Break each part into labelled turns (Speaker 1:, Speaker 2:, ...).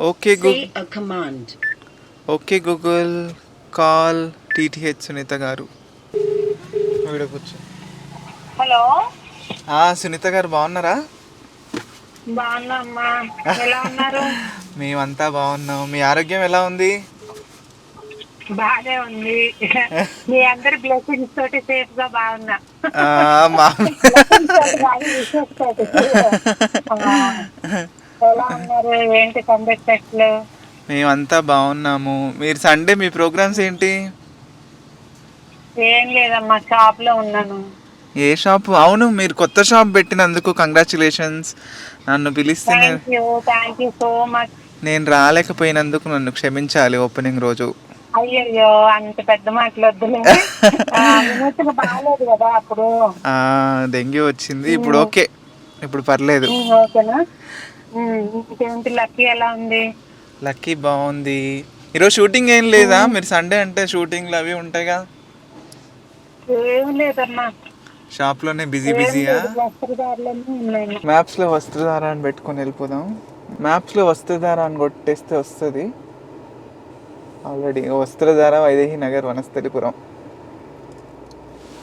Speaker 1: Okay Google
Speaker 2: Say a command.
Speaker 1: Okay Google call T T H Sunitha garu video కూర్చో.
Speaker 3: Hello?
Speaker 1: ఆ, సునీత గారు బాగున్నారా?
Speaker 3: బాగున్నా అమ్మా ఎలా ఉన్నారు?
Speaker 1: మేమంతా బాగున్నాం. మీ ఆరోగ్యం ఎలా ఉంది?
Speaker 3: బాగానే ఉంది. మీ అందరి బ్లెస్సింగ్స్ తోటి సేఫ్గా బాగున్నా. ఎలా ఉన్నారు ఏంటి సందర్శకులు
Speaker 1: మేమంతా బాగున్నాము. మీరు సండే మీ ప్రోగ్రామ్స్ ఏంటి?
Speaker 3: ఏం లేదమ్మా షాప్లో ఉన్నాను.
Speaker 1: ఏ షాప్? అవును మీరు కొత్త షాప్ పెట్టినందుకు కంగ్రాచులేషన్స్. నన్ను పిలిస్తే నేను
Speaker 3: thank you thank you so much
Speaker 1: నేను రాలేకపోయినందుకు నన్ను క్షమించాలి ఓపెనింగ్ రోజు.
Speaker 3: అయ్యయ్యో అంత పెద్ద మాటలు వద్దులే. బాగాలేదు కదా అప్పుడు.
Speaker 1: ఆ, డెంగ్యూ వచ్చింది. ఇప్పుడు ఓకే. ఇప్పుడు పర్లేదు.
Speaker 3: ఓకేనా? ఇంకేంటి లక్కీ ఎలా ఉంది?
Speaker 1: లక్కీ బాగుంది. ఈరోజు షూటింగ్ ఏం లేదా? మీరు సండే అంటే షూటింగ్లు అవి ఉంటాయిగా?
Speaker 3: ఏం లేదమ్మా.
Speaker 1: షాప్లోనే బిజీ బిజీగా
Speaker 3: ఉన్నాయి.
Speaker 1: మ్యాప్స్లో వస్త్రధార అని పెట్టుకొని వెళ్ళిపోదాం. మ్యాప్స్లో వస్త్రధార అని కొట్టేస్తే వస్తుంది. Already Vastradhara Vaidehi Nagar Vanasthalipuram.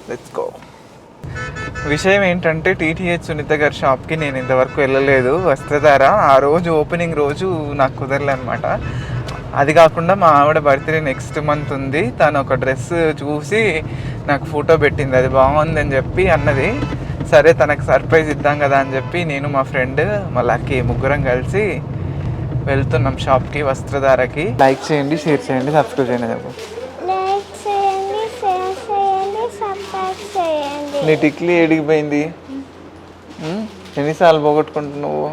Speaker 1: Let's go విషయం ఏంటంటే టీటీహెచ్ సునీత గారి షాప్కి నేను ఇంతవరకు వెళ్ళలేదు. వస్త్రధార ఆ రోజు ఓపెనింగ్ రోజు నాకు కుదరలే అనమాట అది కాకుండా మా ఆవిడ బర్త్డే నెక్స్ట్ మంత్ ఉంది. తను ఒక డ్రెస్ చూసి నాకు ఫోటో పెట్టింది. అది బాగుంది అని చెప్పి అన్నది. సరే తనకు సర్ప్రైజ్ ఇద్దాం కదా అని చెప్పి నేను మా ఫ్రెండ్ మా లక్కీ ముగ్గురం కలిసి వెళ్తున్నాం షాప్కి వస్త్రధారకి. లైక్ చేయండి షేర్ చేయండి సబ్స్క్రైబ్ చేయండి చెప్పు
Speaker 4: లైక్ చేయండి షేర్ చేయండి సబ్స్క్రైబ్ చేయండి
Speaker 1: నీ టిక్లీ ఎడిగిపోయింది ఎన్నిసార్లు పోగొట్టుకుంటున్నావు?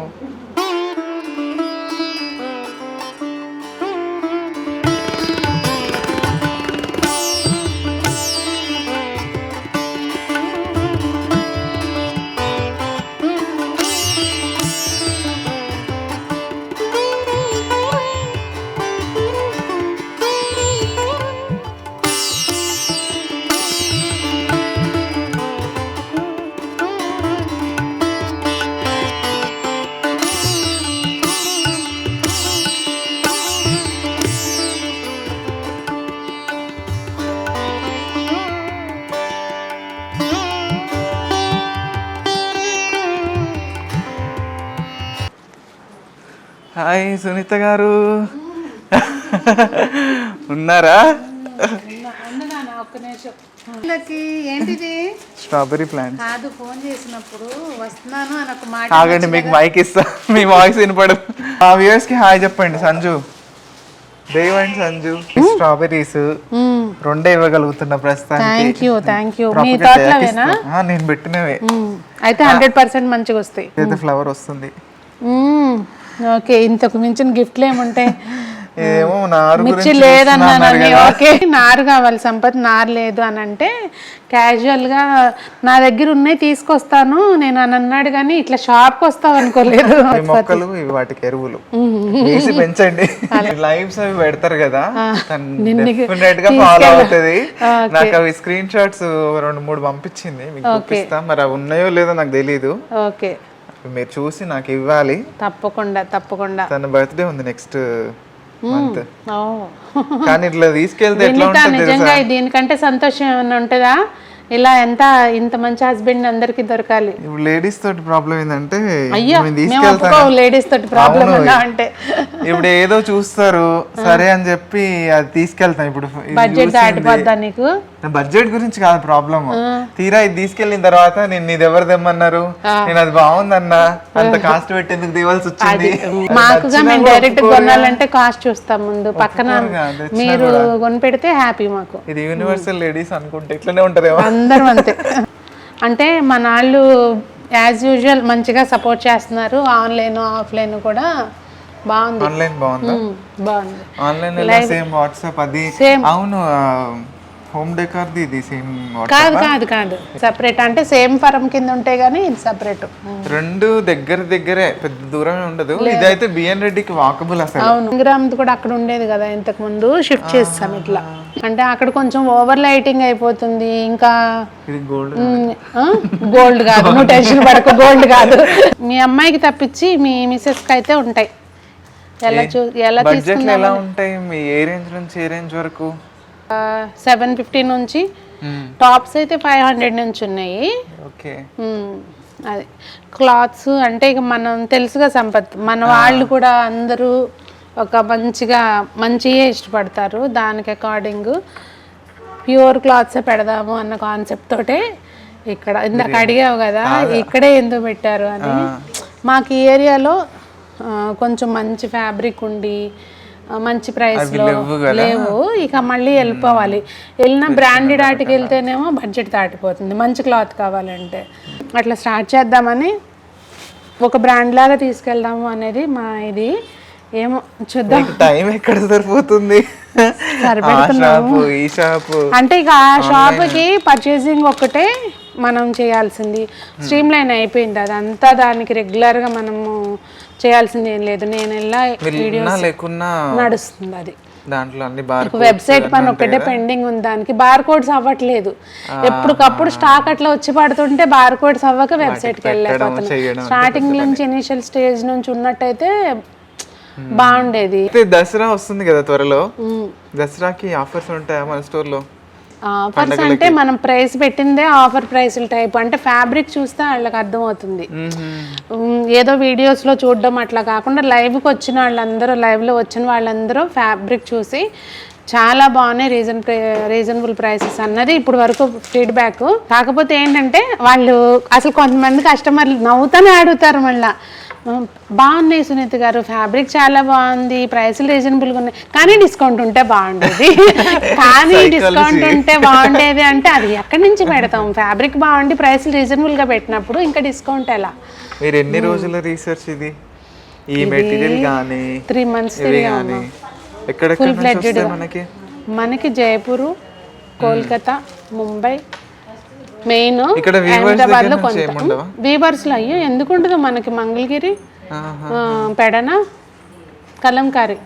Speaker 1: హాయ్ సునీత గారు. ఉన్నారా? స్ట్రాబెరీ ప్లాంట్
Speaker 5: కాదు ఫోన్ చేసినప్పుడు వస్తున్నాను అని ఒక మాట
Speaker 1: ఆగండి మీకు మైక్ ఇస్తా. మీ వాయిస్ వినపడు మా వ్యూయర్స్కి హాయ్ చెప్పండి సంజు. దేవ్ అండ్ సంజు స్ట్రాబెరీస్ రెండే ఇవ్వగలుగుతున్న ప్రస్తుతానికి.
Speaker 5: థ్యాంక్ యూ థ్యాంక్ యూ మీ తోటలోవేనా.
Speaker 1: ఆ, నేను పెట్టినవే.
Speaker 5: అయితే హండ్రెడ్ పర్సెంట్ మంచిగా వస్తాయి.
Speaker 1: అయితే ఫ్లవర్ వస్తుంది.
Speaker 5: ఓకే ఇంతకు మించిన గిఫ్ట్లు ఏముంటాయి?
Speaker 1: ఏమో నారు
Speaker 5: మిర్చి
Speaker 1: కదా.
Speaker 5: ఓకే నారు కావాలి సంపత్ నారు లేదు అని అంటే casual గా నా దగ్గర ఉన్నాయి తీసుకొస్తాను. నేను అని అన్నాడు కానీ ఇట్లా షాప్కి వస్తావు అనుకోలేదు
Speaker 1: మొక్కలు ఇవి వాటికి ఎరువులు. వేసి పెంచండి. లైవ్స్ అవి పెడతారు కదా డెఫినెట్గా ఫాలో అవుతుంది. నాకు అవి స్క్రీన్ షాట్స్ రెండు మూడు పంపించింది మీకు చూపిస్తా. మరి అవి ఉన్నాయో లేదో నాకు తెలియదు
Speaker 5: ఓకే.
Speaker 1: మీరు చూసి నాకు ఇవ్వాలి.
Speaker 5: తప్పకుండా తప్పకుండా.
Speaker 1: తన బర్త్డే ఉంది నెక్స్ట్ మంత్.
Speaker 5: ఓ.
Speaker 1: కానీ ఇట్లా తీసుకెళ్తే ఎట్లా ఉంటుంది
Speaker 5: నిజంగా దీనికంటే సంతోషం ఏమైనా ఉంటుందా? ఇలా ఎంత ఇంత మంచి హస్బెండ్ అందరికి దొరకాలి.
Speaker 1: ఇప్పుడు లేడీస్ తోటి ప్రాబ్లం ఏంటంటే
Speaker 5: అయ్యో లేడీస్ తోటి ప్రాబ్లం అంటే.
Speaker 1: ఇప్పుడు ఏదో చూస్తారు సరే అని చెప్పి అది తీసుకెళ్తాం ఇప్పుడు
Speaker 5: బడ్జెట్. దాటిపోద్దా నీకు?
Speaker 1: బడ్జెట్ గురించి కాదు ప్రాబ్లమ్ తీరా ఇది తీసుకెళ్ళిన తర్వాత నేను ఇది ఎవరు తెమ్మన్నారు? నేను అది బాగుందన్నా? అంత కాస్ట్ పెట్టేందుకు దేవాల్సి వచ్చింది?
Speaker 5: మాకుగా మేము డైరెక్ట్. కొనాలంటే కాస్ట్ చూస్తాం ముందు. పక్కన మీరు. కొనిపెడితే హ్యాపీ మాకు.
Speaker 1: ఇది యూనివర్సల్ లేడీస్ అనుకుంటే ఇట్లనే ఉంటదేమో.
Speaker 5: అందరం అంతే. అంటే మన వాళ్ళు యాజ్ యూజువల్ మంచిగా సపోర్ట్ చేస్తున్నారు. ఆన్లైన్ ఆఫ్లైన్ కూడా బాగుంది.
Speaker 1: ఆన్లైన్ బాగుందా?
Speaker 5: బాగుంది.
Speaker 1: ఆన్లైన్ సేమ్ వాట్సాప్ అది. అవును హోమ్ డెకార్ది ఇది సేమ్
Speaker 5: కాదు కాదు కాదు. సపరేట్ అంటే సేమ్ ఫరం కింద ఉంటాయి కానీ ఇది సపరేట్
Speaker 1: రెండు దగ్గర దగ్గరే పెద్ద దూరమే ఉండదు. ఇదైతే బిఎన్ రెడ్డికి వాకబుల్ అసలు.
Speaker 5: అవును. గ్రామ్ది కూడా అక్కడ ఉండేది కదా ఇంతకు ముందు. షిఫ్ట్ చేస్తాం ఇట్లా. అంటే అక్కడ కొంచెం ఓవర్ లైటింగ్ అయిపోతుంది. ఇంకా
Speaker 1: గోల్డ్
Speaker 5: గోల్డ్ కాదు. నువ్వు టెన్షన్ పడకు గోల్డ్ కాదు. మీ అమ్మాయికి తప్పించి మీ మిస్సెస్కి అయితే ఉంటాయి. ఎలా చూ ఎలా
Speaker 1: బడ్జెట్లు ఎలా ఉంటాయి? మీ ఏ రేంజ్ నుంచి ఏ రేంజ్ వరకు?
Speaker 5: సెవెన్ ఫిఫ్టీ నుంచి టాప్స్ అయితే ఫైవ్ హండ్రెడ్ నుంచి ఉన్నాయి.
Speaker 1: ఓకే.
Speaker 5: మ్మ్. అది. క్లాత్స్ అంటే ఇక మనం తెలుసుగా సంపత్ మన వాళ్ళు కూడా అందరూ ఒక మంచిగా మంచిగా ఇష్టపడతారు. దానికి అకార్డింగ్ ప్యూర్ క్లాత్స్ పెడదాము అన్న కాన్సెప్ట్ తోటే ఇక్కడ ఇందాక అడిగావు కదా ఇక్కడే ఎందుకు పెట్టారు అని. మాకు ఈ ఏరియాలో కొంచెం మంచి ఫ్యాబ్రిక్ ఉండి మంచి ప్రైస్
Speaker 1: లేవు
Speaker 5: ఇక మళ్ళీ వెళ్ళిపోవాలి. వెళ్ళిన బ్రాండెడ్ ఆటికి వెళ్తేనేమో బడ్జెట్ దాటిపోతుంది. మంచి క్లాత్ కావాలంటే. అట్లా స్టార్ట్ చేద్దామని ఒక బ్రాండ్ లాగా తీసుకెళ్దాము అనేది మా ఇది. ఏమో చూద్దాం.
Speaker 1: టైం ఎక్కడ సరిపోతుంది?
Speaker 5: అంటే ఇక ఆ షాప్కి పర్చేసింగ్ ఒక్కటే మనం చేయాల్సింది. స్ట్రీమ్ లైన్ అయిపోయింది. అదంతా దానికి రెగ్యులర్గా మనము చేయాల్సింది ఏం లేదు. నేను
Speaker 1: ఉన్నా లేకున్నా
Speaker 5: నడుస్తుంది అది.
Speaker 1: దాంట్లో అన్ని బార్
Speaker 5: వెబ్సైట్ పని ఒక్కటే పెండింగ్ ఉంది దానికి. బార్ కోడ్స్ అవ్వట్లేదు ఎప్పటికప్పుడు స్టాక్ అట్లా వచ్చి పడుతుంటే బార్ కోడ్స్ అవ్వక
Speaker 1: వెబ్సైట్కి
Speaker 5: వెళ్ళలేకపోతున్నాం. స్టార్టింగ్ నుంచి ఇనిషియల్ స్టేజ్ నుంచి ఉన్నట్టయితే బాగుండేది.
Speaker 1: అయితే దసరా వస్తుంది కదా త్వరలో. దసరాకి ఆఫర్స్ ఉంటాయా మన స్టోర్లో?
Speaker 5: ఆఫర్స్ అంటే మనం ప్రైస్ పెట్టిందే ఆఫర్ ప్రైసుల టైప్. అంటే ఫ్యాబ్రిక్ చూస్తే వాళ్ళకి అర్థమవుతుంది. ఏదో వీడియోస్లో చూడడం అట్లా కాకుండా లైవ్కి వచ్చిన వాళ్ళందరూ లైవ్లో వచ్చిన వాళ్ళందరూ ఫ్యాబ్రిక్ చూసి చాలా బాగున్నాయి రీజన్ రీజనబుల్ ప్రైసెస్ అన్నది ఇప్పుడు వరకు ఫీడ్బ్యాక్ కాకపోతే ఏంటంటే వాళ్ళు అసలు కొంతమంది కస్టమర్లు నవ్వుతానే అడుగుతారు మళ్ళీ. బాగున్నాయి సునీత గారు. ఫ్యాబ్రిక్ చాలా బాగుంది ప్రైసులు రీజనబుల్గా ఉన్నాయి. కానీ డిస్కౌంట్ ఉంటే బాగుండేది. కానీ డిస్కౌంట్ ఉంటే బాగుండేది అంటే అది ఎక్కడి నుంచి పెడతాం? ఫ్యాబ్రిక్ బాగుండి ప్రైసులు రీజనబుల్గా పెట్టినప్పుడు ఇంకా డిస్కౌంట్ ఎలా?
Speaker 1: మీరు ఎన్ని రోజుల రీసెర్చ్ ఇది? ఈ మెటీరియల్ కానీ
Speaker 5: త్రీ మంత్స్
Speaker 1: కానీ వస్తాయి మనకి?
Speaker 5: మనకి జైపూరు కోల్కతా ముంబై మెయిన్
Speaker 1: ఇక్కడ హైదరాబాద్లో
Speaker 5: కొంత? వీవర్స్లో అయ్యో ఎందుకు ఉండదు మనకి మంగళగిరి పెడన కలంకారి.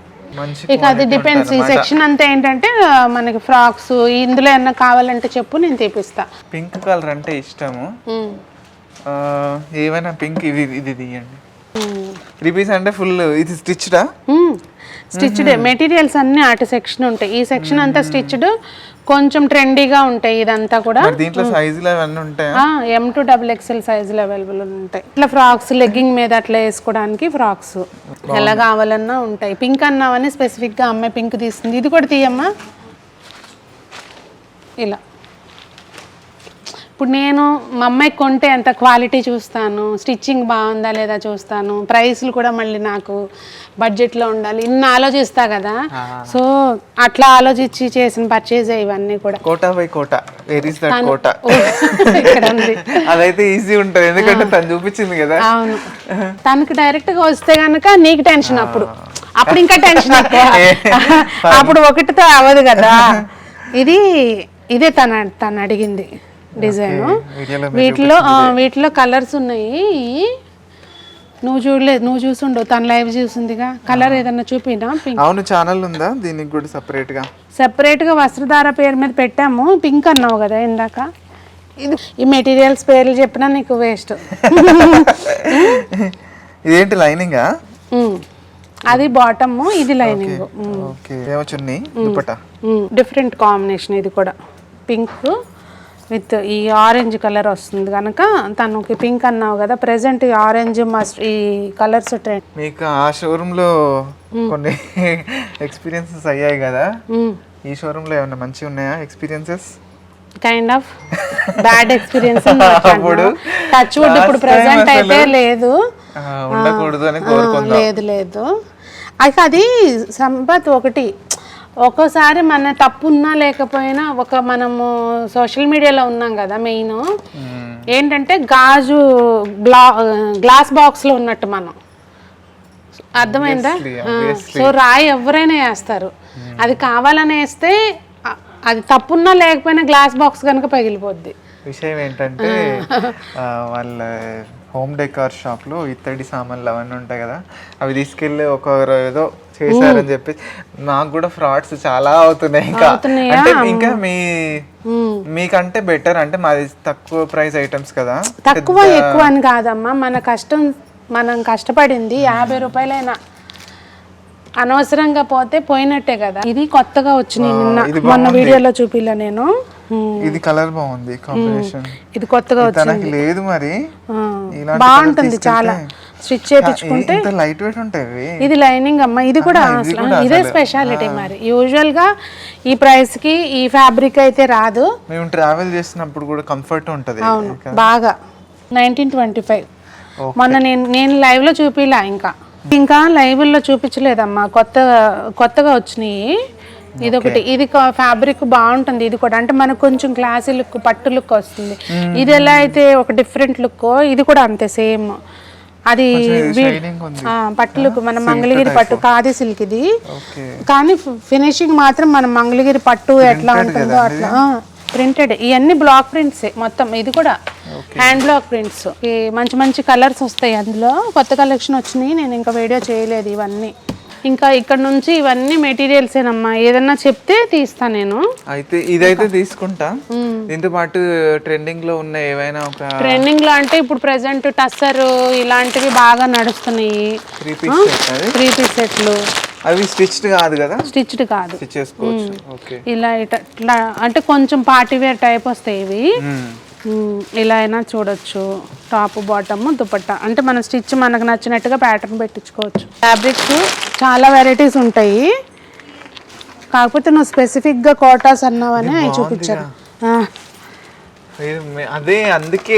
Speaker 5: ఇక అది డిపెండ్స్ ఈ సెక్షన్ అంతా ఏంటంటే మనకి ఫ్రాక్స్ ఇందులో ఏమన్నా కావాలంటే చెప్పు నేను తీపిస్తా
Speaker 1: పింక్ కలర్ అంటే ఇష్టము. ఏమైనా పింక్ ఇది ఇది తీయండి.
Speaker 5: ఉమ్.
Speaker 1: త్రీ పీస్ అంటే ఫుల్ ఇది స్టిచ్డా
Speaker 5: స్టిచ్డ్ మెటీరియల్స్ అన్ని అటు సెక్షన్ ఉంటాయి. ఈ సెక్షన్ అంతా స్టిచ్డ్ కొంచెం ట్రెండీగా ఉంటాయి ఇదంతా కూడా.
Speaker 1: దీంట్లో సైజులు అవన్నీ ఉంటాయా?
Speaker 5: ఎం టు డబుల్ ఎక్స్ఎల్ సైజులు అవైలబుల్ ఉంటాయి. ఇట్లా ఫ్రాక్స్ లెగ్గింగ్ మీద అట్లా వేసుకోవడానికి ఫ్రాక్స్. ఎలా కావాలన్నా ఉంటాయి. పింక్ అన్నావని స్పెసిఫిక్గా అమ్మాయి పింక్ తీస్తుంది. ఇది కూడా తీయమ్మా. ఇలా. ఇప్పుడు నేను మా అమ్మాయికి కొంటే ఎంత క్వాలిటీ చూస్తాను? స్టిచ్చింగ్ బాగుందా లేదా చూస్తాను? ప్రైస్లు కూడా మళ్ళీ నాకు బడ్జెట్లో ఉండాలి. ఇన్ని ఆలోచిస్తా కదా. సో అట్లా ఆలోచించి చేసిన పర్చేజ్ ఇవన్నీ కూడా.
Speaker 1: Kota by Kota. Where is that Kota?
Speaker 5: ఇక్కడ ఉంది.
Speaker 1: అదైతే ఈజీ ఉంటది. ఎందుకంటే తను చూపించింది కదా.
Speaker 5: అవును. తనకి డైరెక్ట్గా వస్తే గనక నీకు టెన్షన్ అప్పుడు. అప్పుడు ఇంకా టెన్షన్ అప్పుడు. ఒకటితో అవ్వదు కదా. ఇది ఇదే తన తను అడిగింది. డిజైన్ వీటిలో వీటిలో కలర్స్ ఉన్నాయి. నువ్వు చూడలేదు నువ్వు చూసుండవు తన లైవ్ చూసిందిగా. కలర్ ఏదన్నా చూపినా? పింక్
Speaker 1: అవును ఛానల్ ఉందా? దీనికి కూడా
Speaker 5: సపరేట్గా. సెపరేట్గా వస్త్రధార పేరు మీద పెట్టాము. పింక్ అన్నావు కదా ఇందాక. ఇది ఈ మెటీరియల్స్ పేర్లు చెప్పినా నీకు వేస్ట్
Speaker 1: ఇదేంటి లైనింగా
Speaker 5: అది బాటమ్ ఇది lining
Speaker 1: okay chunni dupatta?
Speaker 5: Different combination ఇది కూడా. పింక్ విత్ ఈ ఆరెంజ్ కలర్ వస్తుంది కనుక తనకి పింక్ అన్నావు కదా ప్రెసెంట్ ఈ ఆరెంజ్ మస్ట్ ఈ కలర్స్ ట్రెండ్.
Speaker 1: మీకు ఆ షోరూమ్లో కొన్ని ఎక్స్పీరియన్సెస్ అయ్యాయి కదా. ఈ షోరూమ్లో ఏమైనా మంచిగా ఉన్నాయా experiences
Speaker 5: kind of bad experience
Speaker 1: అప్పుడు.
Speaker 5: టచ్ వుడ్ ఇప్పుడు ప్రెసెంట్ అయితే లేదు. లేదు లేదు. అయితే అది సంపత్ ఒకటి. ఒక్కోసారి మన తప్పు ఉన్నా లేకపోయినా ఒక మనము సోషల్ మీడియాలో ఉన్నాం కదా మెయిన్. ఏంటంటే గాజు గ్లా గ్లాస్ బాక్స్లో ఉన్నట్టు మనం. అర్థమైందా? సో రాయి ఎవరైనా వేస్తారు. అది కావాలని వేస్తే అది తప్పున్నా లేకపోయినా గ్లాస్ బాక్స్ కనుక పగిలిపోద్ది.
Speaker 1: విషయం ఏంటంటే వాళ్ళ హోమ్ డెకార్ షాప్లో ఇత్తడి సామాన్లు అవన్నీ ఉంటాయి కదా అవి తీసుకెళ్ళి ఒకరు ఏదో చేశారని చెప్పి నాకు కూడా ఫ్రాడ్స్ చాలా అవుతున్నాయి ఇంకా? అంటే ఇంకా మీ మీకంటే బెటర్ అంటే మాది తక్కువ ప్రైస్ ఐటమ్స్ కదా.
Speaker 5: తక్కువ ఎక్కువ అని కాదమ్మా మన కష్టం మనం కష్టపడింది యాభై రూపాయలైనా. అనవసరంగా పోతే పోయినట్టే కదా. ఇది కొత్తగా వచ్చినాయి నిన్న మొన్న వీడియోలో చూపిలా నేను.
Speaker 1: ఇది కలర్ బాగుంది కాంబినేషన్
Speaker 5: ఇది కొత్తగా వచ్చింది
Speaker 1: తనకి లేదు మరి. ఇలాంటి
Speaker 5: బాగుంటుంది చాలా. స్టిచ్ చేయించుకుంటే
Speaker 1: ఇంత లైట్ వెయిట్ ఉంటాయి.
Speaker 5: ఇది లైనింగ్ అమ్మ ఇది కూడా
Speaker 1: ఇది.
Speaker 5: స్పెషాలిటీ మరి. యూజువల్గా ఈ ప్రైస్కి ఈ ఫ్యాబ్రిక్ అయితే రాదు.
Speaker 1: మేము ట్రావెల్ చేసినప్పుడు కూడా కంఫర్ట్ ఉంటది.
Speaker 5: అవును బాగా. నైన్టీన్ ట్వంటీ ఫైవ్ మొన్న నేను నేను లైవ్లో చూపిలా ఇంకా. ఇంకా లైవ్లో చూపించలేదమ్మా. కొత్త కొత్తగా వచ్చినాయి. ఇది ఒకటి. ఇది ఫ్యాబ్రిక్ బాగుంటుంది. ఇది కూడా. అంటే మనకు కొంచెం క్లాసీ లుక్ పట్టు లుక్ వస్తుంది. ఇది ఎలా అయితే ఒక డిఫరెంట్ లుక్ ఇది కూడా అంతే సేమ్ అది వీ-
Speaker 1: షైనింగ్ ఉంది.
Speaker 5: ఆ, పట్టు లుక్ మన మంగళగిరి పట్టు. కాది సిల్క్ ఇది. కానీ ఫినిషింగ్ మాత్రం మన మంగళగిరి పట్టు ఎట్లా ఉంటుందో అట్లా. ప్రింటెడ్ ఇవన్నీ బ్లాక్ ప్రింట్స్ మొత్తం. ఇది కూడా హ్యాండ్ బ్లాక్ ప్రింట్స్ మంచి మంచి కలర్స్ వస్తాయి అందులో. కొత్త కలెక్షన్ వచ్చినాయి. నేను ఇంకా వీడియో చేయలేదు ఇవన్నీ. ఇంకా ఇక్కడ నుంచి ఇవన్నీ మెటీరియల్స్ ఏనమ్మా. ఏదన్నా చెప్తే తీస్తా నేను.
Speaker 1: అయితే ఇదైతే తీసుకుంటా. దీంతో పాటు ట్రెండింగ్లో ఉన్న ఏవైనా ఒక
Speaker 5: ట్రెండింగ్లో అంటే ఇప్పుడు ప్రెసెంట్ టస్సర్ ఇలాంటివి బాగా నడుస్తున్నాయి.
Speaker 1: త్రీ పీస్
Speaker 5: సెట్లు
Speaker 1: అవి స్టిచ్డ్ కాదు కదా?
Speaker 5: స్టిచ్డ్ కాదు.
Speaker 1: స్టిచ్ చేసుకోవచ్చు. ఓకే.
Speaker 5: ఇలా ఇట- ఇట్లా అంటే కొంచెం పార్టీ వేర్ టైప్ వస్తాయి ఇవి. ఇలా అయినా చూడొచ్చు. Top bottom dupatta. అంటే మన స్టిచ్ మనకు నచ్చినట్టుగా ప్యాటర్న్ పెట్టించుకోవచ్చు. ఫ్యాబ్రిక్స్ చాలా వెరైటీస్ ఉంటాయి. కాకపోతే నువ్వు స్పెసిఫిక్గా కోటాస్ అన్నావని అవి చూపించాను
Speaker 1: అదే అందుకే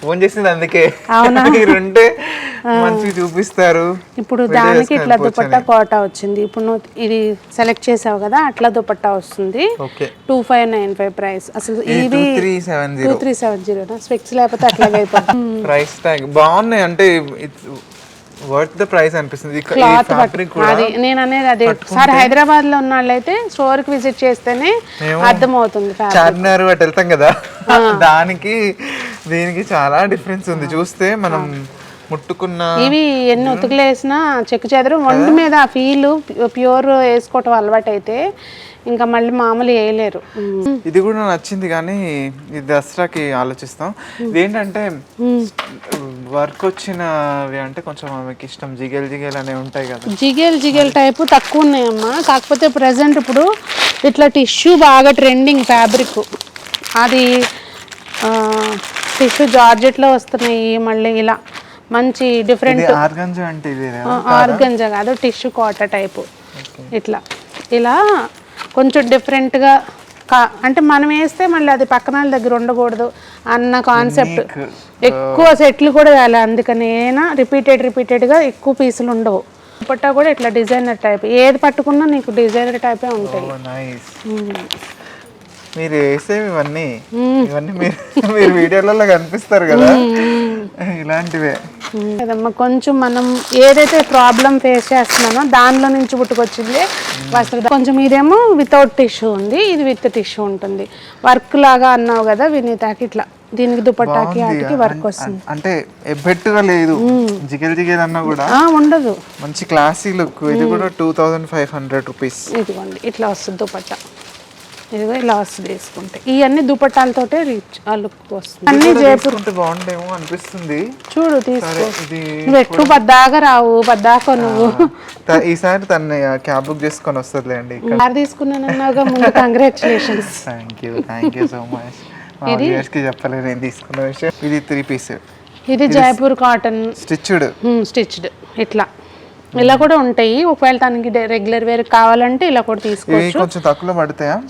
Speaker 1: ఫోన్ చేసింది అందుకే.
Speaker 5: అవునా?
Speaker 1: మంచిగా చూపిస్తారు.
Speaker 5: ఇప్పుడు దానికి ఇట్లా దుపట్టా కోటా వచ్చింది. ఇప్పుడు నువ్వు ఇది సెలెక్ట్ చేసావు కదా అట్లా దుపట్టా వస్తుంది. Two five nine five price. అసలు ఇవి
Speaker 1: three seven zero.
Speaker 5: Three seven zero specs లేకపోతే అట్లాగే అయిపోతుంది
Speaker 1: ప్రైస్ ట్యాగ్ బాగున్నాయి. అంటే వర్త్ ద ప్రైస్ అనిపిస్తుంది.
Speaker 5: క్లాత్ అది నేను అనేది అదే. సార్ హైదరాబాద్లో ఉన్న వాళ్ళైతే స్టోర్కి విజిట్ చేస్తేనే అర్థమవుతుంది
Speaker 1: చార్మినార్ అటు వెళ్తాం కదా. దానికి దీనికి చాలా డిఫరెన్స్ ఉంది. చూస్తే మనం ముట్టుకున్న
Speaker 5: ఇవి ఎన్ని ఉతుకులు వేసినా చెక్కు చెదరు. ఒంటి మీద ఆ ఫీల్ ప్యూర్ వేసుకోవటం అలవాటు అయితే ఇంకా మళ్ళీ మామూలు వేయలేరు.
Speaker 1: ఇది కూడా నచ్చింది కానీ ఇది దసరాకి ఆలోచిస్తాం. ఇదేంటంటే వర్క్ వచ్చినవి అంటే కొంచెం ఆమెకి ఇష్టం. జిగేల్ జిగేల్ అనేవి ఉంటాయి కదా.
Speaker 5: జిగేల్ జిగేల్ టైపు తక్కువ ఉన్నాయమ్మా. కాకపోతే ప్రజెంట్ ఇప్పుడు ఇట్లా టిష్యూ బాగా ట్రెండింగ్ ఫ్యాబ్రిక్ అది టిష్యూ జార్జెట్లో వస్తున్నాయి మళ్ళీ ఇలా. మంచి డిఫరెంట్
Speaker 1: ఆర్గంజా అంటే
Speaker 5: ఆర్గంజా కాదు టిష్యూ కోట టైపు. ఇట్లా. ఇలా కొంచెం డిఫరెంట్గా కా అంటే మనం వేస్తే మళ్ళీ అది పక్కన వాళ్ళ దగ్గర ఉండకూడదు అన్న కాన్సెప్ట్ ఎక్కువ సెట్లు కూడా వేయాలి. అందుకనేనా రిపీటెడ్ రిపీటెడ్గా ఎక్కువ పీసులు ఉండవు. దుపట్టా కూడా ఇట్లా డిజైనర్ టైప్ ఏది పట్టుకున్నా నీకు డిజైనర్ టైపే ఉంటాయి.
Speaker 1: నైస్ మీరు వేసేవి ఇవన్నీ. ఇవన్నీ మీరు మీరు వీడియోలలో కనిపిస్తారు కదా. ఇలాంటివే.
Speaker 5: కదమ్మా కొంచెం మనం ఏదైతే ప్రాబ్లం ఫేస్ చేస్తున్నామో దానిలో నుంచి పుట్టుకొచ్చింది వస్త్ర కొంచెం ఇదేమో వితౌట్ టిష్యూ ఉంది ఇది విత్ టిష్యూ ఉంటుంది. వర్క్ లాగా అన్నావు కదా వినీతాకి ఇట్లా దీనికి దుపట్టాకి వాటికి వర్క్ వస్తుంది.
Speaker 1: అంటే ఎబ్బెట్టుగా లేదు. జిగేల్ జిగేల్ అన్నా కూడా
Speaker 5: ఆ, ఉండదు.
Speaker 1: మంచి క్లాసీ లుక్ ఇది కూడా two thousand five hundred rupees
Speaker 5: ఇదిగోండి ఇట్లా వస్తుంది దుపట్టా. ఇదిగో ఇలా వస్తుంది వేసుకుంటే. ఇవన్నీ దుపట్టాలతోటే రీచ్ ఆ లుక్ వస్తుంది. అన్ని జైపూర్
Speaker 1: బాగుండేమో అనిపిస్తుంది.
Speaker 5: చూడు తీసుకో.
Speaker 1: ఇది
Speaker 5: నువ్వు ఎక్కువ పద్దాకా రావు పద్దాక నువ్వు.
Speaker 1: త- ఈసారి తన క్యాబ్ బుక్ చేసుకొని వస్తుందిలేండి ఇక్కడ.
Speaker 5: కార్ తీసుకున్నానన్నావుగా ముందు congratulations
Speaker 1: thank you thank you so మచ్కి చెప్పలేదు నేను తీసుకున్న విషయం. ఇది త్రీ పీస్
Speaker 5: ఇది జైపూర్ కాటన్
Speaker 1: స్టిచ్డ్
Speaker 5: స్టిచ్డ్ ఇట్లా. ఇలా కూడా ఉంటాయి. ఒకవేళ తనకి రెగ్యులర్ వేర్ కావాలంటే ఇలా కూడా తీసుకోవచ్చు.
Speaker 1: కొంచెం తక్కువలో పడతాయా?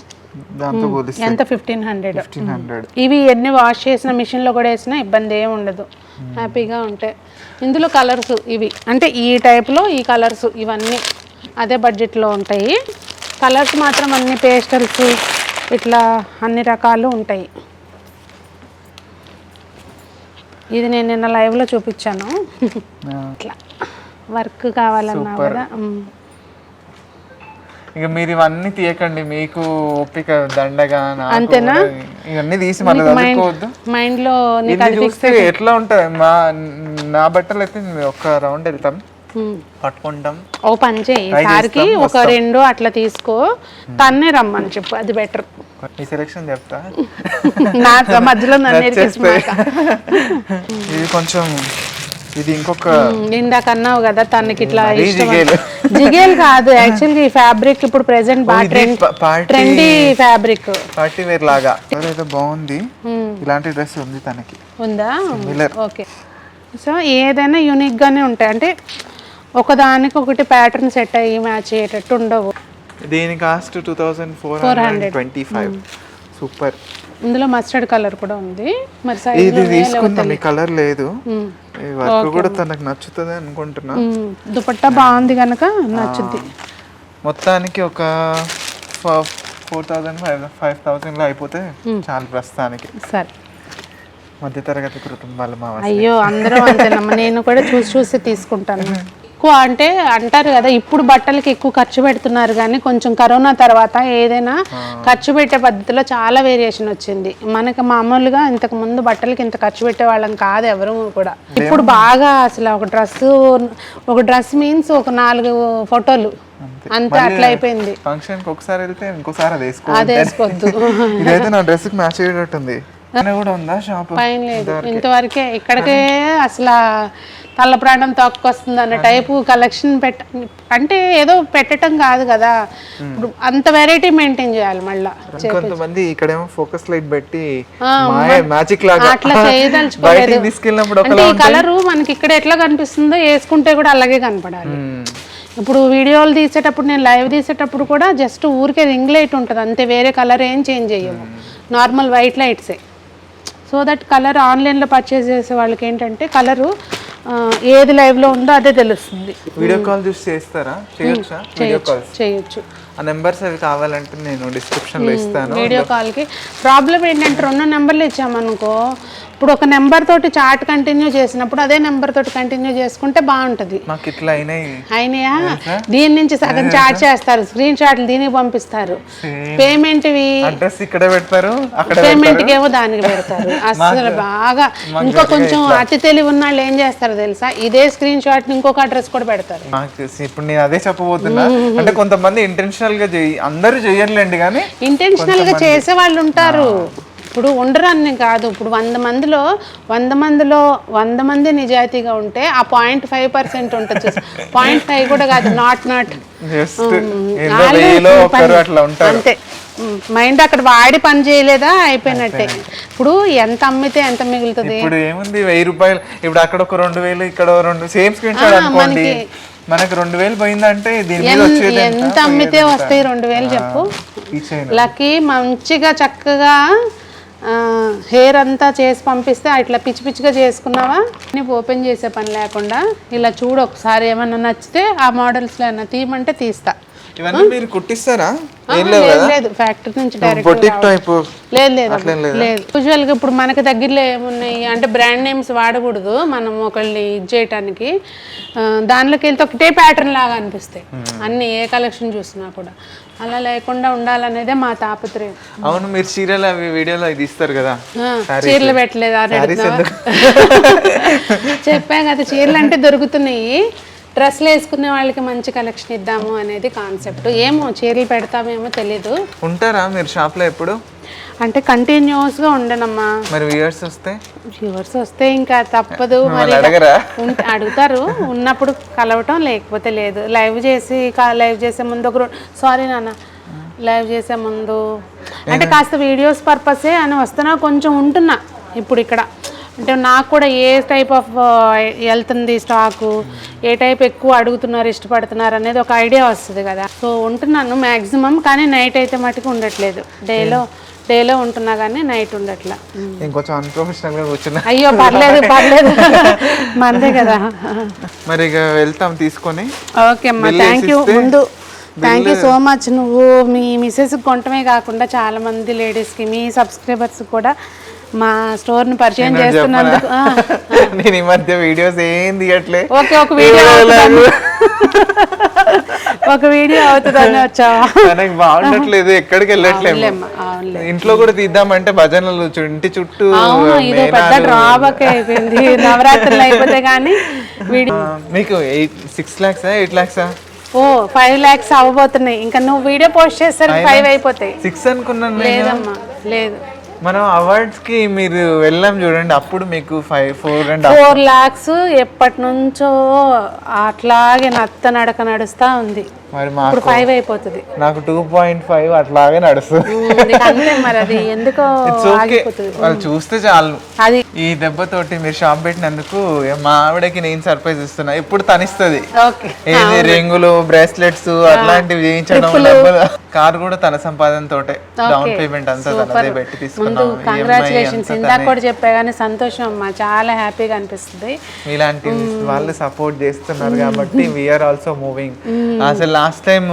Speaker 1: దాంతో పోలిస్తే
Speaker 5: ఎంత? ఫిఫ్టీన్ హండ్రెడ్
Speaker 1: ఫిఫ్టీన్ హండ్రెడ్
Speaker 5: ఇవి ఎన్ని వాష్ చేసిన మిషన్లో కూడా వేసినా ఇబ్బంది ఏమి ఉండదు. హ్యాపీగా ఉంటాయి ఇందులో కలర్స్ ఇవి. అంటే ఈ టైప్లో ఈ కలర్స్ ఇవన్నీ అదే బడ్జెట్లో ఉంటాయి. కలర్స్ మాత్రం అన్ని పేస్టల్స్ ఇట్లా అన్ని రకాలు ఉంటాయి. ఇది నేను నిన్న లైవ్లో చూపించాను. ఇట్లా. వర్క్ కావాలన్నా కూడా.
Speaker 1: ఇక మీరు ఇవన్నీ తీయకండి మీకు ఓపిక దండగా
Speaker 5: అంతేనా?
Speaker 1: ఇవన్నీ తీసి మళ్ళీ చదువుకోవద్దు. ఇది
Speaker 5: అది
Speaker 1: చూస్తే ఎట్లా ఉంటుంది? మా నా బట్టలు అయితే ఒక రౌండ్ వెళ్తాం. పట్టుకుంటాం.
Speaker 5: ఓ పని చేయి. ఒక రెండు అట్లా తీసుకో. తన్నే రమ్మని చెప్పు అది బెటర్
Speaker 1: ఈ సెలెక్షన్ చెప్తా.
Speaker 5: నా మధ్యలో నన్ను.
Speaker 1: ఇది కొంచెం ఇది ఇంకొక
Speaker 5: ఇందాక అన్నావు కదా తనకి ఇట్లా
Speaker 1: జిగేలు.
Speaker 5: కాదు యాక్చువల్గా ఈ ఫ్యాబ్రిక్ ఇప్పుడు ప్రెసెంట్ బాగా ట్రెండ్ ఫ్యాబ్రిక్
Speaker 1: పార్టీ వేర్ లాగా. ఏదో బాగుంది ఇలాంటి డ్రెస్ ఉంది తనకి.
Speaker 5: ఉందా. ఓకే. సో ఏదైనా యూనిక్ గానే ఉంటాయి. అంటే ఒకదానికి ఒకటి ప్యాటర్న్ సెట్ అయ్యి మ్యాచ్ అయ్యేటట్టు ఉండవు.
Speaker 1: దీని cost two thousand four hundred twenty five super.
Speaker 5: ఇందులో మస్టర్డ్ కలర్ కూడా ఉంది. మరి
Speaker 1: ఇది తీసుకుందాం ఈ కలర్ లేదు. ఈ వర్క్ కూడా తనకు నచ్చుతుంది అనుకుంటున్నా.
Speaker 5: దుపట్టా బాగుంది కనుక నచ్చుద్ది.
Speaker 1: మొత్తానికి ఒక ఫోర్ థౌజండ్ ఫైవ్ ఫైవ్ థౌజండ్లో అయిపోతే చాలు ప్రస్తుతానికి.
Speaker 5: సరే.
Speaker 1: మధ్యతరగతి కుటుంబాలు మా
Speaker 5: అయ్యో అందరం అంతేనమ్మా నేను కూడా చూసి చూసి తీసుకుంటాను. ఎక్కువ అంటే అంటారు కదా ఇప్పుడు బట్టలకి ఎక్కువ ఖర్చు పెడుతున్నారు కానీ కొంచెం కరోనా తర్వాత ఏదైనా ఖర్చు పెట్టే పద్ధతిలో చాలా వేరియేషన్ వచ్చింది. మనకి మామూలుగా ఇంతకు ముందు బట్టలకి ఇంత ఖర్చు పెట్టే వాళ్ళం కాదు ఎవరు కూడా. ఇప్పుడు బాగా అసలు ఒక డ్రెస్ ఒక డ్రెస్ మీన్స్ ఒక నాలుగు ఫోటోలు. అంతే. అట్లా అయిపోయింది.
Speaker 1: ఫంక్షన్కి ఒకసారి వెళ్తే ఇంకోసారి అది వేసుకో
Speaker 5: అది వేసుకోవద్దు
Speaker 1: ఇదైతే నా డ్రెస్కి మ్యాచ్ అయ్యేటట్టుంది. కూడా ఉందా షాప్
Speaker 5: పైన లేదు. ఇంతవరకే ఇక్కడికే అసలు తల్ల ప్రాణం తొక్కొస్తుంది అన్న టైపు కలెక్షన్ పెట్ట అంటే ఏదో పెట్టడం కాదు కదా. ఇప్పుడు అంత వెరైటీ మెయింటైన్ చేయాలి మళ్ళా
Speaker 1: కొంతమంది ఇక్కడేమో ఫోకస్ లైట్ పెట్టి మ్యాజిక్ లాగా
Speaker 5: అట్లా చేయదలుచుకోలేదు.
Speaker 1: తీసుకెళ్ళినప్పుడు
Speaker 5: అంటే ఈ కలరు మనకి ఇక్కడ ఎట్లా కనిపిస్తుందో వేసుకుంటే కూడా అలాగే కనపడాలి. ఇప్పుడు వీడియోలు తీసేటప్పుడు నేను లైవ్ తీసేటప్పుడు కూడా జస్ట్ ఊరికే రింగ్ లైట్ ఉంటుంది. అంతే వేరే కలర్ ఏం చేంజ్ చేయము. నార్మల్ వైట్ లైట్సే. సో దట్ కలర్ ఆన్లైన్లో పర్చేస్ చేసే వాళ్ళకి ఏంటంటే కలరు ఏది లైవ్లో ఉందో అదే తెలుస్తుంది.
Speaker 1: వీడియో కాల్ చూసి చేస్తారా? చేయొచ్చా? వీడియో కాల్
Speaker 5: చేయొచ్చు.
Speaker 1: ఆ నెంబర్స్ అవి కావాలంటే నేను డిస్క్రిప్షన్లో ఇస్తాను.
Speaker 5: వీడియో కాల్కి. ప్రాబ్లం ఏంటంటే రెండు నెంబర్లు ఇచ్చామనుకో ఇప్పుడు ఒక నెంబర్ తోటి చాట్ కంటిన్యూ చేసినప్పుడు అదే నెంబర్ తోటి కంటిన్యూ చేసుకుంటే బాగుంటుంది.
Speaker 1: మాకు ఇట్లా అయినాయి.
Speaker 5: అయినయా? దీని నుంచి సగం చాట్ చేస్తారు. స్క్రీన్ షాట్లు దీనికి పంపిస్తారు.
Speaker 1: అడ్రస్ ఇక్కడ పెడతారు
Speaker 5: పేమెంట్ ఏమో దానికి పెడతారు. అసలు బాగా ఇంకా కొంచెం అతి తెలివి ఉన్న వాళ్ళు ఏం చేస్తారు తెలుసా? ఇదే స్క్రీన్ షాట్ ఇంకొక అడ్రస్ కూడా పెడతారు.
Speaker 1: ఇప్పుడు నేను అదే చెప్పబోతున్నా. అంటే కొంతమంది ఇంటెన్షనల్గా అందరూ చెయ్యర్లేండి కానీ
Speaker 5: ఇంటెన్షనల్గా చేసే వాళ్ళు ఉంటారు ఇప్పుడు ఉండరు అని కాదు ఇప్పుడు వంద మందిలో వంద మందిలో వంద మంది నిజాయితీగా ఉంటే ఆ పాయింట్ ఫైవ్ పర్సెంట్ ఉంటుంది పాయింట్ ఫైవ్ కూడా కాదు నాట్ నాట్. అంతే. మైండ్ అక్కడ వాడి పని చేయలేదా? అయిపోయినట్టే. ఇప్పుడు ఎంత అమ్మితే ఎంత మిగులుతుంది?
Speaker 1: ఇప్పుడు ఏముంది వెయ్యి రూపాయలు ఇప్పుడు అక్కడ ఒక రెండు వేలు ఇక్కడ రెండు సేమ్ స్క్రీన్ షాట్ అనుకోండి. మనకి రెండు వేలు పోయిందంటే ఎంత?
Speaker 5: అమ్మితే వస్తాయి రెండు వేలు చెప్పు. లక్కీ మంచిగా చక్కగా హెయిర్ అంతా చేసి పంపిస్తే ఇట్లా పిచ్చి పిచ్చిగా చేసుకున్నావా? నీకు ఓపెన్ చేసే పని లేకుండా ఇలా చూడు ఒకసారి ఏమన్నా నచ్చితే ఆ మోడల్స్లో ఏమన్నా తీయమంటే తీస్తా.
Speaker 1: ఇవన్నీ మీరు కుట్టిస్తారా?
Speaker 5: ఆ,
Speaker 1: ఏం లేవు
Speaker 5: లేదు
Speaker 1: కదా?
Speaker 5: లేదు ఫ్యాక్టరీ నుంచి డైరెక్ట్
Speaker 1: బొటిక్ టైప్
Speaker 5: లేదు లేదు
Speaker 1: అట్లేం లేదా?
Speaker 5: లేదు? యూజువల్గా ఇప్పుడు మనకి దగ్గరలో ఏమున్నాయి అంటే బ్రాండ్ నేమ్స్ వాడకూడదు మనం ఒకళ్ళని ఇది చేయటానికి ఆ, దానిలోకి వెళ్తే ఒకటే ప్యాటర్న్ లాగా అనిపిస్తాయి. అన్ని ఏ కలెక్షన్ చూసినా కూడా. అలా లేకుండా ఉండాలనేదే మా తాపత్రయం.
Speaker 1: అవును మీరు చీరలు అవి వీడియోలో ఇది ఇస్తారు కదా?
Speaker 5: ఆ. చీరలు పెట్టలేదు అని
Speaker 1: Sarees
Speaker 5: అడుగుతున్నావా? చెప్పా కదా చీరలు అంటే దొరుకుతున్నాయి. డ్రెస్లు వేసుకునే వాళ్ళకి మంచి కలెక్షన్ ఇద్దాము అనేది కాన్సెప్ట్ ఏమో చీరలు పెడతామేమో తెలీదు.
Speaker 1: ఉంటారా మీరు షాప్లో ఎప్పుడు?
Speaker 5: అంటే కంటిన్యూస్గా ఉండనమ్మా.
Speaker 1: మరి వ్యూయర్స్ వస్తే?
Speaker 5: వ్యూవర్స్ వస్తే ఇంకా తప్పదు మరి ఉంటే అడుగుతారు. ఉన్నప్పుడు కలవటం లేకపోతే లేదు. లైవ్ చేసి కా- లైవ్ చేసే ముందు ఒక సారీ నాన్న. లైవ్ చేసే ముందు. అంటే కాస్త వీడియోస్ పర్పసే అని వస్తున్నా కొంచెం ఉంటున్నా. ఇప్పుడు ఇక్కడ. అంటే నాకు కూడా ఏ టైప్ ఆఫ్ వెళ్తుంది స్టాకు ఏ టైప్ ఎక్కువ అడుగుతున్నారు ఇష్టపడుతున్నారు అనేది ఒక ఐడియా వస్తుంది కదా. సో ఉంటున్నాను మ్యాక్సిమం కానీ నైట్ అయితే మటుకు ఉండట్లేదు. డేలో డేలో ఉంటున్నా కానీ నైట్ ఉండట్లా.
Speaker 1: ఇంకొంచెం అన్ప్రొఫెషనల్గా కూర్చున్నా.
Speaker 5: అయ్యో పర్లేదు పర్లేదు. మనదే కదా.
Speaker 1: మరి ఇక వెళ్తాం తీసుకొని.
Speaker 5: ఓకే అమ్మా థ్యాంక్ యూ ముందు థ్యాంక్ యూ సో మచ్ నువ్వు మీ మిసెస్ కొనటమే కాకుండా చాలా మంది లేడీస్కి మీ సబ్స్క్రైబర్స్ కూడా మా స్టోర్ని పరిచయం
Speaker 1: నేను
Speaker 5: చేస్తున్నందుకు ఆ,
Speaker 1: నేను ఈ మధ్య వీడియోస్ ఏం తీయట్లే.
Speaker 5: ఓకే ఒక వీడియో ఒక వీడియో అవుతుందని వచ్చావా?
Speaker 1: మనకి బాగుండట్లేదు ఎక్కడికి వెళ్ళట్లేదు. ఇంట్లో కూడా తీద్దామంటే భజనలు ఇంటి చుట్టూ
Speaker 5: ఇది పెద్ద. డ్రాబక్ అయిపోయింది. నవరాత్రులు అయిపోతే కానీ
Speaker 1: మీకు ఎయిట్ సిక్స్ ల్యాక్సా ఎయిట్ ల్యాక్సా
Speaker 5: ఓ ఫైవ్ ల్యాక్స్ అవ్వబోతున్నాయి. ఇంకా నువ్వు వీడియో పోస్ట్ చేస్తారు ఫైవ్ అయిపోతాయి.
Speaker 1: సిక్స్ అనుకున్నాను నేను.
Speaker 5: లేదమ్మా లేదు.
Speaker 1: మనం అవార్డ్స్కి మీరు వెళ్ళాం చూడండి. అప్పుడు మీకు five four and
Speaker 5: four lakhs ఎప్పటి నుంచో అట్లాగే నత్త నడక నడుస్తా ఉంది.
Speaker 1: మరి మాకు
Speaker 5: ఫైవ్ అయిపోతుంది.
Speaker 1: నాకు టూ పాయింట్ ఫైవ్ అట్లాగే నడుస్తుంది.
Speaker 5: మరి అది. ఎందుకో
Speaker 1: వాళ్ళు చూస్తే చాలు.
Speaker 5: అది.
Speaker 1: ఈ దెబ్బతోటి మీరు షాప్ పెట్టినందుకు మా ఆవిడకి నేను సర్ప్రైజ్ ఇస్తున్నా. ఇప్పుడు తనిస్తుంది. ఏది రింగులు బ్రేస్లెట్స్ అట్లాంటివి చేయించడం డబ్బులు కార్ కూడా తన సంపాదన తోటే డౌన్ పేమెంట్ అంతా తనదే పెట్టి
Speaker 5: ముందు కంగ్రాచులేషన్స్ ఇందాక కూడా చెప్పా కానీ సంతోషం అమ్మా. చాలా హ్యాపీగా అనిపిస్తుంది.
Speaker 1: ఇలాంటి వాళ్ళు సపోర్ట్ చేస్తున్నారు కాబట్టి వీఆర్ ఆల్సో మూవింగ్ అసలు లాస్ట్ టైం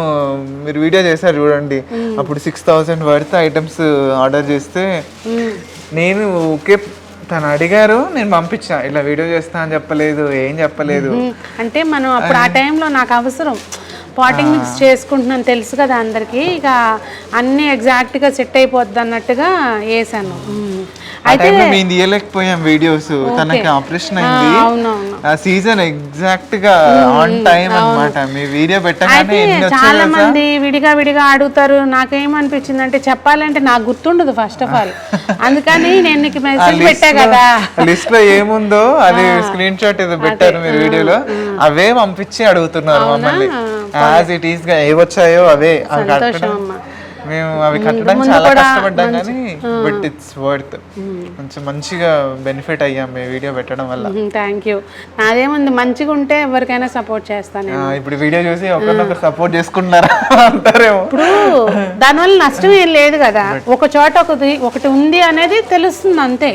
Speaker 1: మీరు వీడియో చేశారు చూడండి. అప్పుడు six thousand worth items order చేస్తే నేను ఓకే తను అడిగారు నేను పంపించా. ఇలా వీడియో చేస్తా అని చెప్పలేదు ఏం చెప్పలేదు.
Speaker 5: అంటే మనం అప్పుడు ఆ టైంలో నాకు అవసరం. పాటింగ్ మిక్స్ చేసుకుంటున్నాను తెలుసు కదా అందరికీ. ఇక అన్నీ ఎగ్జాక్ట్గా సెట్ అయిపోద్ది అన్నట్టుగా వేసాను
Speaker 1: టైంలో మేము తీయలేకపోయాం వీడియోస్ తనకి ఆపరేషన్ అయింది. సీజన్ ఎగ్జాక్ట్గా ఆన్ టైం అన్నమాట. మీ వీడియో పెట్టగానే
Speaker 5: అయితే చాలా? మంది విడిగా విడిగా అడుగుతారు నాకేమనిపించింది అంటే చెప్పాలంటే నాకు గుర్తుండదు ఫస్ట్ ఆఫ్ ఆల్ అందుకని నేను నీకు మెసేజ్ పెట్టా కదా.
Speaker 1: లిస్ట్లో ఏముందో అది స్క్రీన్ షాట్ ఏదో పెట్టారు మీరు వీడియోలో అవే పంపించి అడుగుతున్నారు మమ్మల్ని. యాజ్ ఇట్ ఈస్గా ఏవొచ్చాయో అవే అవి కట్టడం. మేము అవి కట్టడానికి చాలా కష్టపడ్డాం కానీ బట్ ఇట్స్ వర్త్ కొంచెం మంచిగా బెనిఫిట్ అయ్యాం మీ వీడియో పెట్టడం వల్ల.
Speaker 5: థ్యాంక్ యూ నాదేముంది మంచిగా ఉంటే ఎవరికైనా సపోర్ట్ చేస్తాను
Speaker 1: ఇప్పుడు వీడియో చూసి ఒకరినొకరు సపోర్ట్ చేసుకుంటున్నారా అంటారేమో.
Speaker 5: ఇప్పుడు దానివల్ల నష్టం ఏం లేదు కదా. ఒక చోట ఒకటి ఒకటి ఉంది అనేది తెలుస్తుంది అంతే.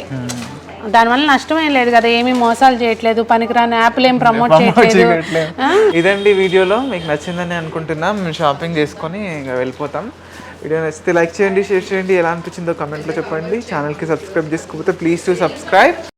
Speaker 5: దానివల్ల నష్టం ఏం లేదు కదా ఏమీ మోసాలు చేయట్లేదు పనికిరాని యాప్లు ఏం ప్రమోట్
Speaker 1: చేయట్లేదు. ఇదండి వీడియోలో మీకు నచ్చిందని అనుకుంటున్నాం. మేము షాపింగ్ చేసుకొని ఇంకా వెళ్ళిపోతాం. వీడియో నచ్చితే లైక్ చేయండి షేర్ చేయండి. ఎలా అనిపించిందో కమెంట్లో చెప్పండి. ఛానల్కి సబ్స్క్రైబ్ చేసుకోకపోతే ప్లీజ్ టు సబ్స్క్రైబ్